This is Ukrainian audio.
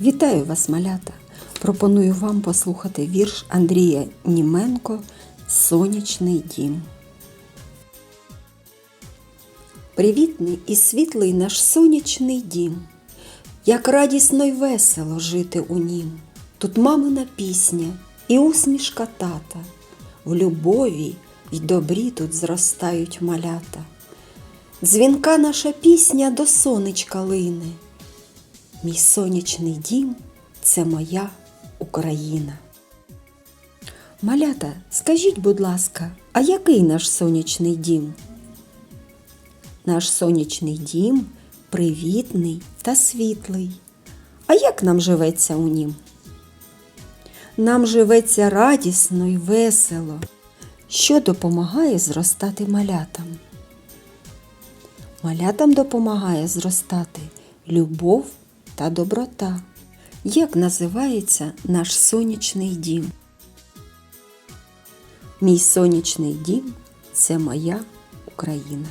Вітаю вас, малята! Пропоную вам послухати вірш Андрія Німенко Сонячний дім. Привітний і світлий наш сонячний дім, як радісно й весело жити у нім. Тут мамина пісня і усмішка тата, в любові й добрі тут зростають малята. Дзвінка наша пісня до сонечка лине. Мій сонячний дім це моя Україна. Малята, скажіть, будь ласка, а який наш сонячний дім? Наш сонячний дім привітний та світлий. А як нам живеться у нім? Нам живеться радісно й весело, що допомагає зростати малятам. Малятам допомагає зростати любов та доброта. Як називається наш сонячний дім? Мій сонячний дім це моя Україна.